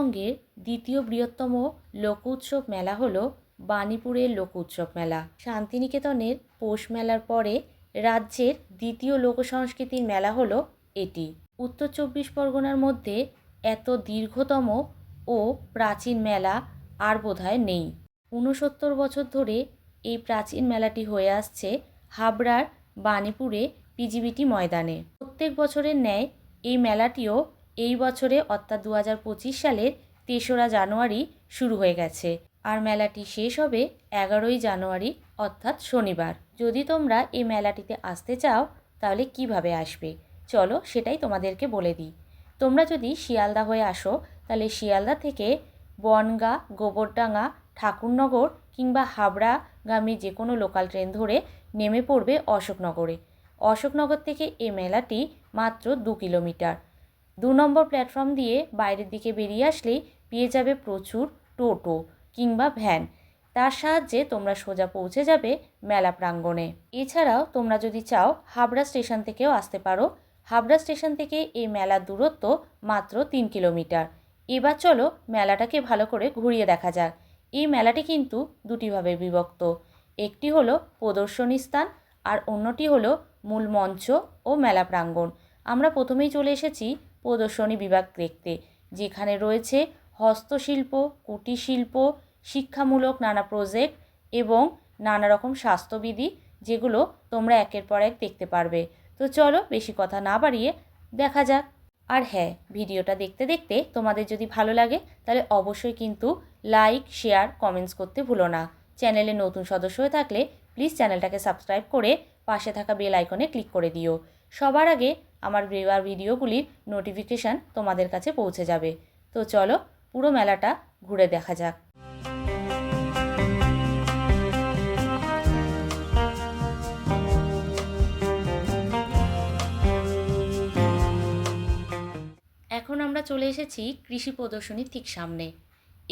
পশ্চিমবঙ্গের দ্বিতীয় বৃহত্তম লোক উৎসব মেলা হল বাণীপুরের লোক উৎসব মেলা। শান্তিনিকেতনের পৌষ মেলার পরে রাজ্যের দ্বিতীয় লোক সংস্কৃতির মেলা হল এটি। উত্তর চব্বিশ পরগনার মধ্যে এত দীর্ঘতম ও প্রাচীন মেলা আর বোধহয় নেই। ঊনসত্তর বছর ধরে এই প্রাচীন মেলাটি হয়ে আসছে হাবড়ার বাণীপুরে পিজিবিটি ময়দানে। প্রত্যেক বছরের ন্যায় এই মেলাটিও এই বছরে অর্থাৎ দু হাজার পঁচিশ সালের তেসরা জানুয়ারি শুরু হয়ে গেছে। আর মেলাটি শেষ হবে এগারোই জানুয়ারি, অর্থাৎ শনিবার। যদি তোমরা এই মেলাটিতে আসতে চাও, তাহলে কীভাবে আসবে? চলো সেটাই তোমাদেরকে বলে দিই। তোমরা যদি শিয়ালদা হয়ে আসো, তাহলে শিয়ালদা থেকে বনগা, গোবরডাঙ্গা, ঠাকুরনগর কিংবা হাবড়া হাবড়াগামী যে কোনো লোকাল ট্রেন ধরে নেমে পড়বে অশোকনগরে। অশোকনগর থেকে এই মেলাটি মাত্র দু কিলোমিটার। দু নম্বর প্ল্যাটফর্ম দিয়ে বাইরের দিকে বেরিয়ে আসলেই পেয়ে যাবে প্রচুর টোটো কিংবা ভ্যান। তার সাহায্যে তোমরা সোজা পৌঁছে যাবে মেলা প্রাঙ্গণে। এছাড়াও তোমরা যদি চাও হাবড়া স্টেশন থেকেও আসতে পারো। হাবড়া স্টেশন থেকে এই মেলার দূরত্ব মাত্র তিন কিলোমিটার। এবার চলো মেলাটাকে ভালো করে ঘুরিয়ে দেখা যাক। এই মেলাটি কিন্তু দুটিভাবে বিভক্ত। একটি হলো প্রদর্শনী স্থান আর অন্যটি হলো মূল মঞ্চ ও মেলা প্রাঙ্গণ। আমরা প্রথমেই চলে এসেছি প্রদর্শনী বিভাগ দেখতে, যেখানে রয়েছে হস্তশিল্প কুটির শিল্প শিক্ষামূলক নানা প্রজেক্ট এবং নানা রকম স্বাস্থ্যবিধি, যেগুলো তোমরা একের পর এক দেখতে পারবে। তো চলো বেশি কথা না বাড়িয়ে দেখা যাক। আর হ্যাঁ ভিডিওটা দেখতে দেখতে তোমাদের যদি ভালো লাগে, তাহলে অবশ্যই কিন্তু লাইক শেয়ার কমেন্টস করতে ভুলো না। চ্যানেলে নতুন সদস্য হয়ে থাকলে প্লিজ চ্যানেলটাকে সাবস্ক্রাইব করে পাশে থাকা বেল আইকনে ক্লিক করে দিও। সবার আগে আমার দেওয়ার ভিডিওগুলির নোটিফিকেশান তোমাদের কাছে পৌঁছে যাবে। তো চলো, পুরো মেলাটা ঘুরে দেখা যাক। এখন আমরা চলে এসেছি কৃষি প্রদর্শনীর ঠিক সামনে।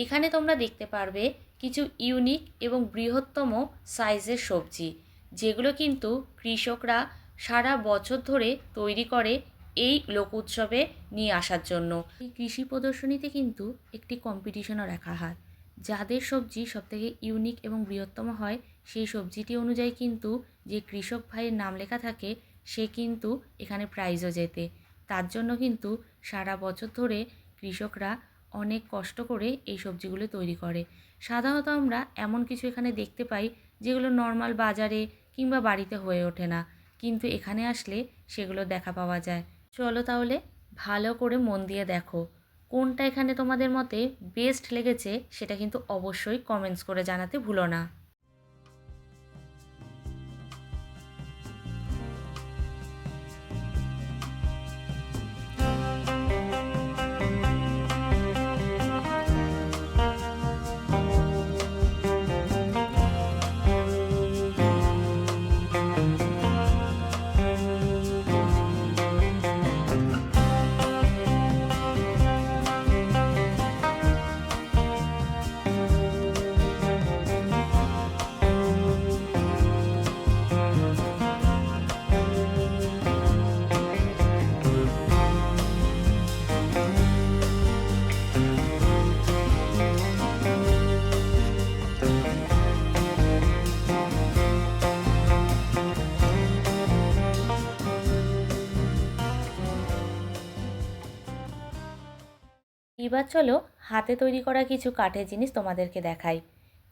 এখানে তোমরা দেখতে পারবে কিছু ইউনিক এবং বৃহত্তম সাইজের সবজি, যেগুলো কিন্তু কৃষকরা সারা বছর ধরে তৈরি করে এই লোক উৎসবে নিয়ে আসার জন্য। এই কৃষি প্রদর্শনীতে কিন্তু একটি কম্পিটিশনও রাখা হয়। যাদের সবজি সবথেকে ইউনিক এবং বৃহত্তম হয়, সেই সবজিটি অনুযায়ী কিন্তু যে কৃষক ভাইয়ের নাম লেখা থাকে, সে কিন্তু এখানে প্রাইজও জেতে। তার জন্য কিন্তু সারা বছর ধরে কৃষকরা অনেক কষ্ট করে এই সবজিগুলো তৈরি করে। সাধারণত আমরা এমন কিছু এখানে দেখতে পাই, যেগুলো নর্মাল বাজারে কিংবা বাড়িতে হয়ে ওঠে না। কিন্তু এখানে আসলে সেগুলো দেখা পাওয়া যায়। চলো তাহলে ভালো করে মন দিয়ে দেখো, কোনটা এখানে তোমাদের মতে বেস্ট লেগেছে সেটা কিন্তু অবশ্যই কমেন্টস করে জানাতে ভুলো না। এবার চলো হাতে তৈরি করা কিছু কাঠের জিনিস তোমাদেরকে দেখাই।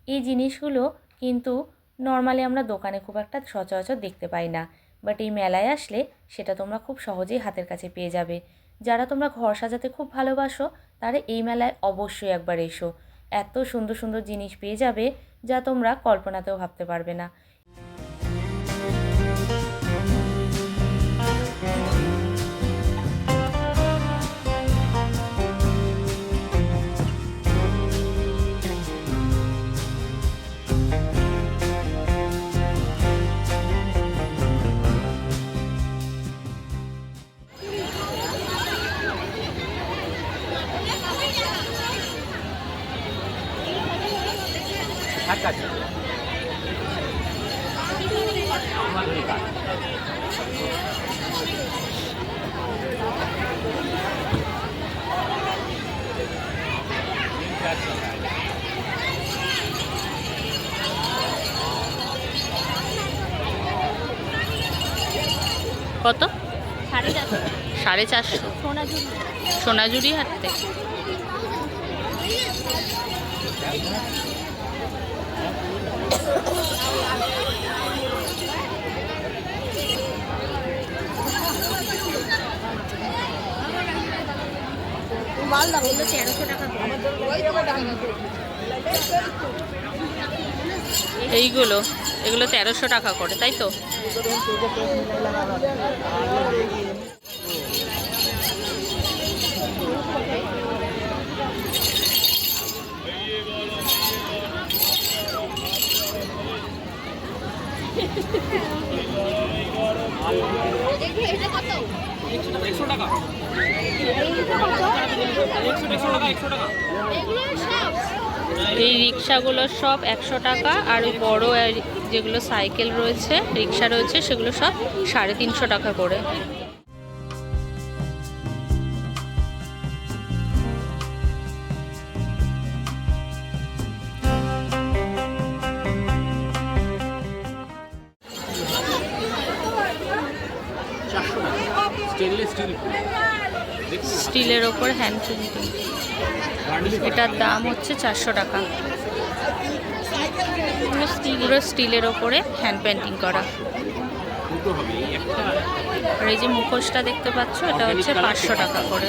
এই জিনিসগুলো কিন্তু নর্মালি আমরা দোকানে খুব একটা সচরাচর দেখতে পাই না। বাট এই মেলায় আসলে সেটা তোমরা খুব সহজেই হাতের কাছে পেয়ে যাবে। যারা তোমরা ঘর সাজাতে খুব ভালোবাসো, তারা এই মেলায় অবশ্যই একবার এসো। এত সুন্দর সুন্দর জিনিস পেয়ে যাবে যা তোমরা কল্পনাতেও ভাবতে পারবে না। কত? সাড়ে চারশো। সোনাঝুরি। হাট থেকে। এগুলো তেরোশো টাকা এইগুলো এগুলো তেরোশো টাকা করে তাই তো? এটা কত এগুলো সব এই রিক্সাগুলো সব একশো টাকা আর ওই বড় যেগুলো সাইকেল রয়েছে, রিক্সা রয়েছে, সেগুলো সব সাড়ে তিনশো টাকা করে। স্টেনলেস স্টিল স্টিলের ওপর হ্যান্ড প্রিন্টিং এটার দাম হচ্ছে চারশো টাকা। পুরো স্টিলের ওপরে হ্যান্ড পেন্টিং করা। আর এই যে মুখোশটা দেখতে পাচ্ছ, এটা হচ্ছে পাঁচশো টাকা করে।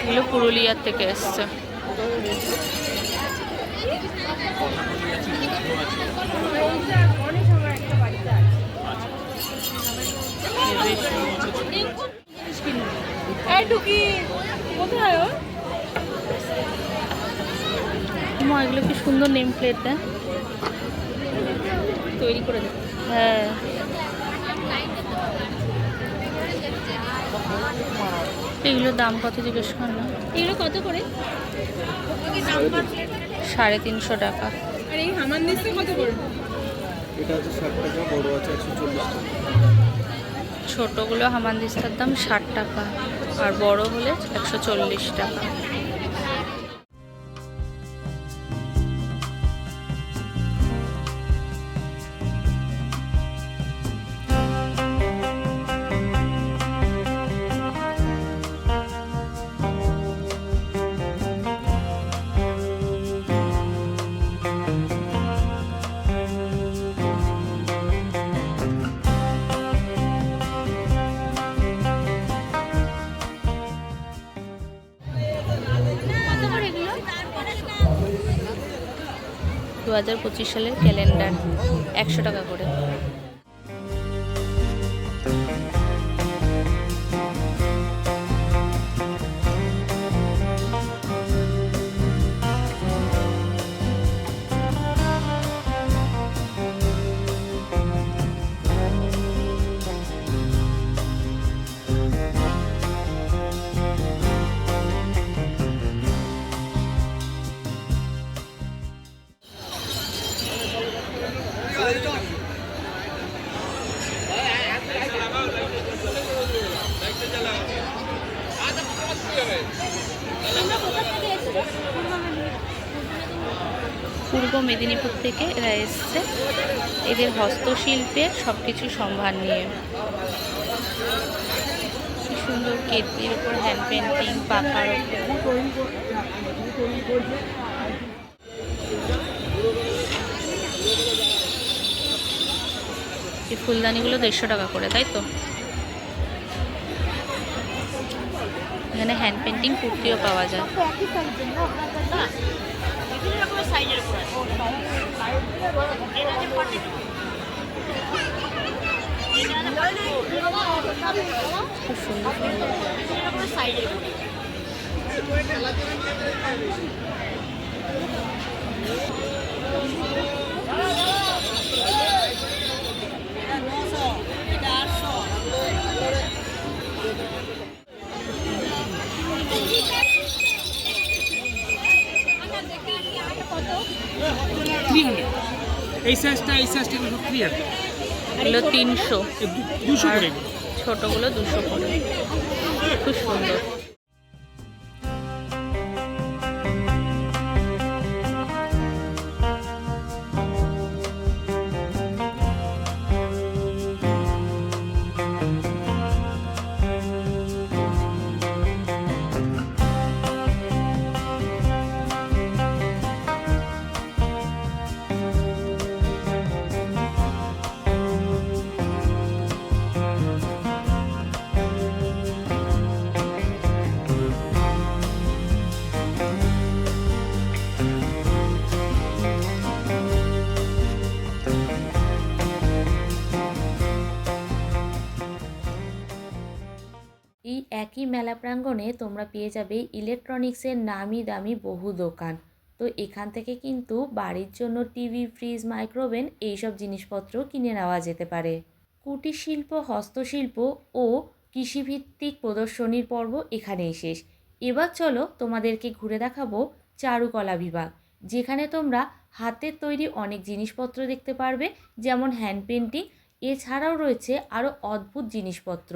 এগুলো পুরুলিয়ার থেকে এসছে। মা এগুলো কি সুন্দর নেম প্লেট দেয় তৈরি করে দেয় হ্যাঁ। এগুলোর দাম কত জিজ্ঞেস কর এগুলো কত করে? সাড়ে তিনশো টাকা। আর এই হামান দিচ্ছে কত করে? এটা হচ্ছে ষাট টাকা বড় আছে একশো চল্লিশ টাকা। ছোটোগুলো হামানদিস্তার দাম ষাট টাকা। আর বড় হলে একশো চল্লিশ টাকা। দু হাজার পঁচিশ সালের ক্যালেন্ডার। একশো টাকা করে। মেদিনীপুর থেকে এরা এসছে। এদের হস্তশিল্পের সব কিছু সম্ভার নিয়ে। কি সুন্দর কেতলির উপর হ্যান্ড পেন্টিং পাখার এই ফুলদানিগুলো দেড়শো টাকা করে, তাই তো? এখানে হ্যান্ড পেন্টিং কুর্তিও পাওয়া যায়। বিভিন্ন রকমের সাইজের উপর আছে এটা হচ্ছে ফর্টি টু এই সাইজটা এই সাইজটা কিন্তু হান্ড্রেড এগুলো তিনশো। দুশো করে। ছোটোগুলো দুশো করে। খুব সুন্দর। একই মেলা প্রাঙ্গণে তোমরা পেয়ে যাবে ইলেকট্রনিক্সের নামি দামি বহু দোকান। তো এখান থেকে কিন্তু বাড়ির জন্য টিভি, ফ্রিজ, মাইক্রোওভেন এইসব জিনিসপত্র কিনে নেওয়া যেতে পারে। কুটির শিল্প হস্তশিল্প ও কৃষিভিত্তিক প্রদর্শনীর পর্ব এখানেই শেষ। এবার চলো তোমাদেরকে ঘুরে দেখাবো চারুকলা বিভাগ, যেখানে তোমরা হাতের তৈরি অনেক জিনিসপত্র দেখতে পারবে, যেমন হ্যান্ড পেন্টিং এছাড়াও রয়েছে আরও অদ্ভুত জিনিসপত্র।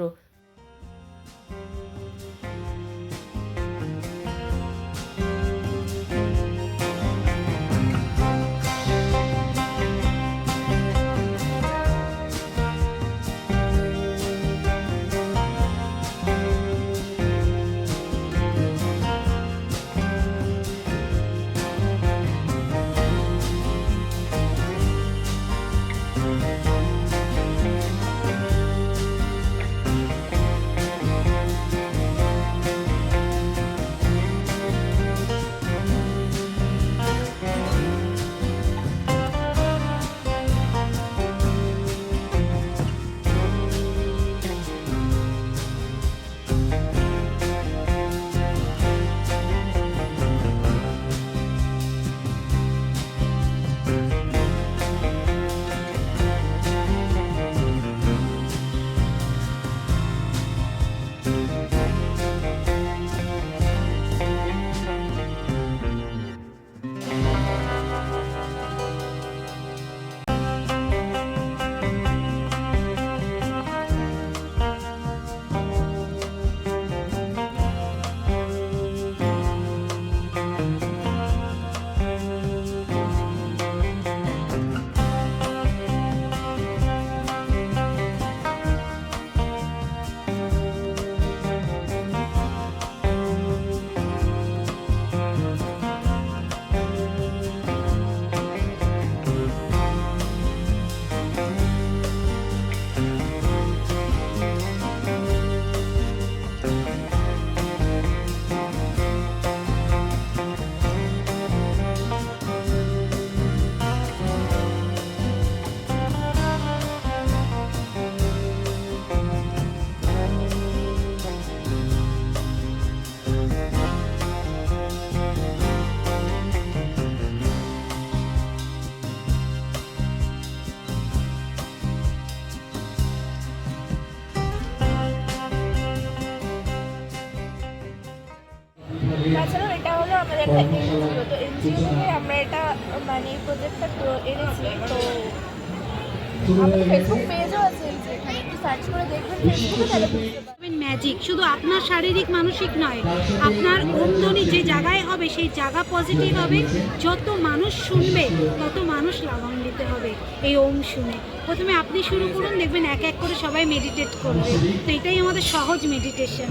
ম্যাজিক শুধু আপনার শারীরিক, মানসিক নয়, আপনার ওমদনি যে জায়গায় হবে, সেই জায়গা পজিটিভ হবে। যত মানুষ শুনবে, তত মানুষ লাভান্বিত হবে। এই ওম শুনে। প্রথমে আপনি শুরু করুন, দেখবেন এক এক করে সবাই মেডিটেট করবে। তো এটাই আমাদের সহজ মেডিটেশন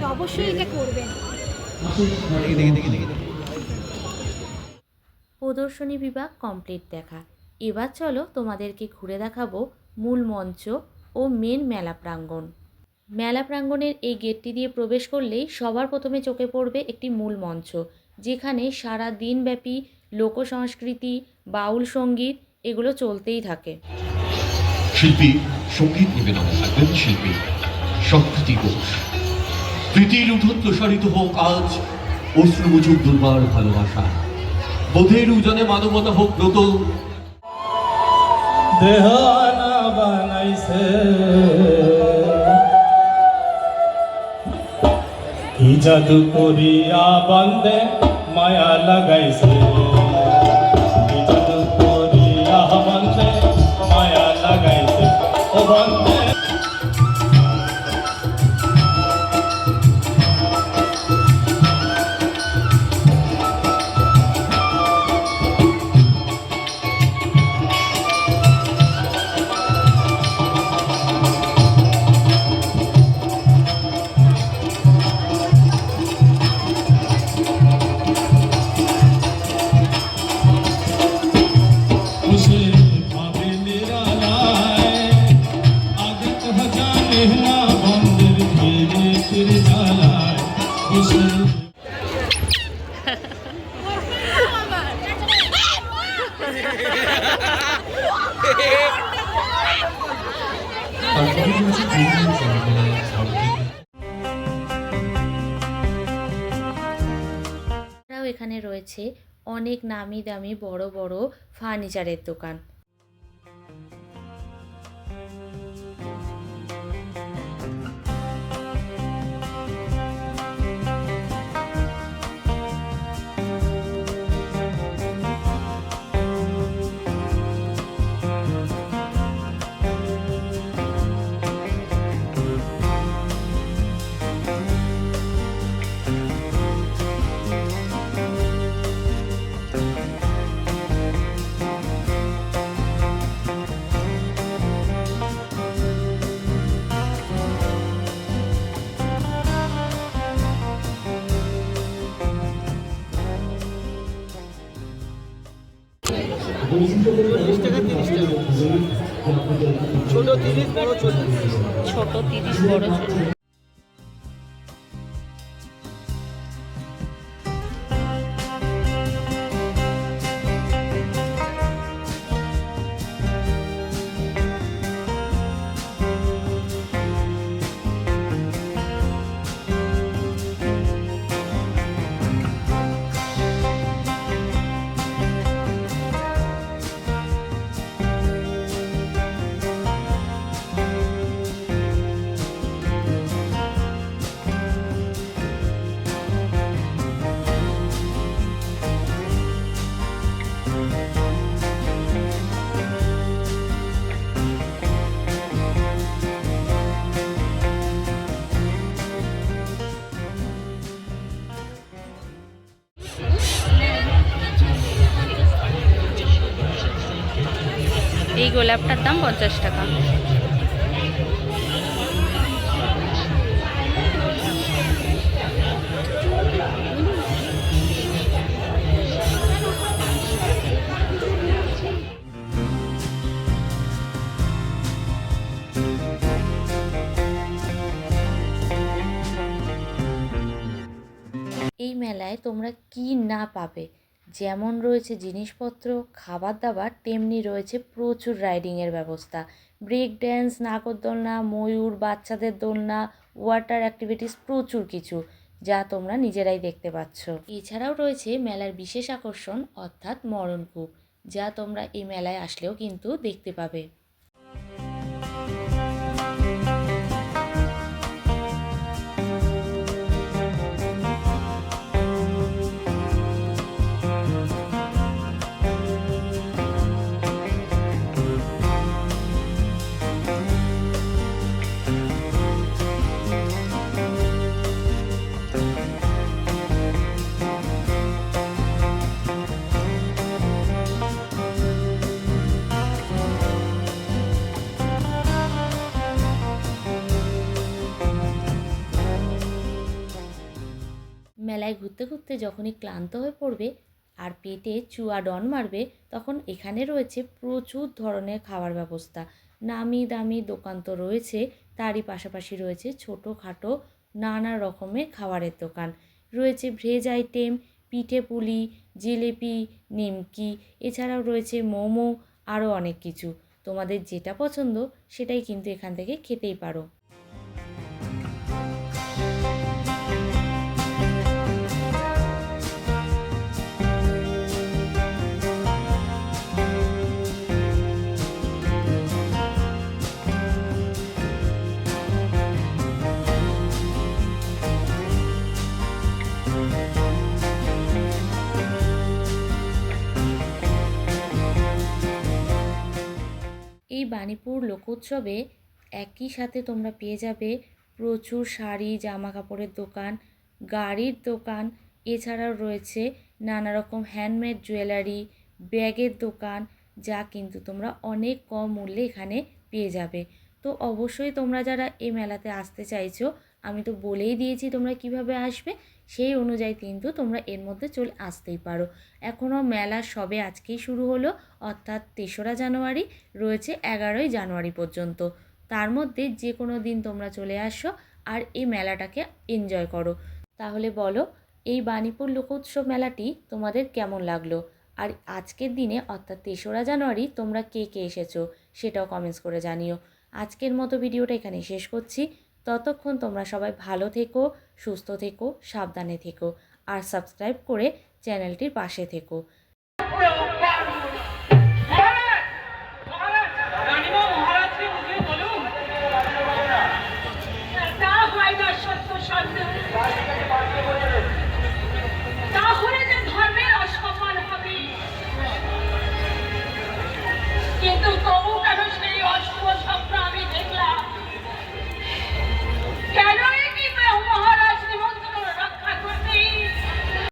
তো অবশ্যই এটা করবেন। প্রদর্শনী বিভাগ কমপ্লিট দেখা। এবার চলো তোমাদেরকে ঘুরে দেখাবো মূল মঞ্চ ও মেন মেলা প্রাঙ্গণ। মেলা প্রাঙ্গণের এই গেটটি দিয়ে প্রবেশ করলেই সবার প্রথমে চোখে পড়বে একটি মূল মঞ্চ, যেখানে সারা দিনব্যাপী লোক সংস্কৃতি বাউল সংগীত এগুলো চলতেই থাকে। শিল্পী সংগীত নিবেদনে থাকবেন শিল্পী সংস্কৃতি ঘোষ। প্রীতির উঠোন প্রসারিত হোক আজ অশ্রুমুচুক দুর্বার ভালোবাসা। বোধের উজানে মানবতা হোক ব্রত। দেহানা বানাইছে। কি জাদু করিয়া বান্দে মায়া লাগাইছে। দামি বড় বড় ফার্নিচারের দোকান। চল্লিশ টাকা তিরিশ ছোট তিরিশ বড় চল্লিশ। ছোট তিরিশ বড় ছোট গোলাপটার দাম পঞ্চাশ টাকা। এই মেলায় তোমরা কি না পাবে? যেমন রয়েছে জিনিসপত্র খাবার দাবার তেমনি রয়েছে প্রচুর রাইডিংয়ের ব্যবস্থা। ব্রেক ড্যান্স নাগরদোলনা, ময়ূর, বাচ্চাদের দোলনা ওয়াটার অ্যাক্টিভিটিস প্রচুর কিছু, যা তোমরা নিজেরাই দেখতে পাচ্ছ। এছাড়াও রয়েছে মেলার বিশেষ আকর্ষণ, অর্থাৎ মরণকূপ, যা তোমরা এই মেলায় আসলেও কিন্তু দেখতে পাবে। ঘুরতে ঘুরতে যখনই ক্লান্ত হয়ে পড়বে আর পেটে চুয়া ডন মারবে, তখন এখানে রয়েছে প্রচুর ধরনের খাবার ব্যবস্থা। নামি দামি দোকান তো রয়েছে, তারই পাশাপাশি রয়েছে ছোটোখাটো নানা রকমের খাবারের দোকান। রয়েছে ভেজ আইটেম, পিঠে পুলি, জিলিপি, নিমকি, এছাড়াও রয়েছে মোমো, আরও অনেক কিছু। তোমাদের যেটা পছন্দ, সেটাই কিন্তু এখান থেকে খেতেই পারো। এই বাণীপুর লোকোৎসবে একই সাথে তোমরা পেয়ে যাবে প্রচুর শাড়ি জামা কাপড়ের দোকান, গাড়ির দোকান, এছাড়াও রয়েছে নানা রকম হ্যান্ডমেড জুয়েলারি ব্যাগের দোকান, যা কিন্তু তোমরা অনেক কম মূল্যে এখানে পেয়ে যাবে। তো অবশ্যই তোমরা যারা এই মেলাতে আসতে চাইছো, আমি তো বলেই দিয়েছি তোমরা কীভাবে আসবে সেই অনুযায়ী কিন্তু তোমরা এর মধ্যে চলে আসতেই পারো। এখনও মেলা সবে আজকেই শুরু হলো, অর্থাৎ তেসরা জানুয়ারি রয়েছে এগারোই জানুয়ারি পর্যন্ত। তার মধ্যে যে কোনো দিন তোমরা চলে আসো আর এই মেলাটাকে এনজয় করো। তাহলে বলো, এই বাণীপুর লোকোৎসব মেলাটি তোমাদের কেমন লাগল? আর আজকের দিনে, অর্থাৎ তেসরা জানুয়ারি, তোমরা কে কে এসেছ সেটাও কমেন্টস করে জানিও। আজকের মতো ভিডিওটা এখানে শেষ করছি। ততক্ষণ তোমরা সবাই ভালো থেকো সুস্থ থেকো সাবধানে থেকো আর সাবস্ক্রাইব করে চ্যানেলটির পাশে থেকো।